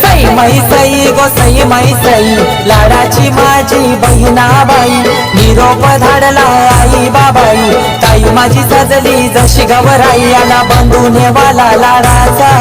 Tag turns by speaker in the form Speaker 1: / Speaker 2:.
Speaker 1: सई मई सई गो सई मई सई लाडाची माझी बहिणाबाई निरोप धाडला आई बाबाई ताई माझी सजली जशी गवराई आला बंधू नेवाला लाडाचा.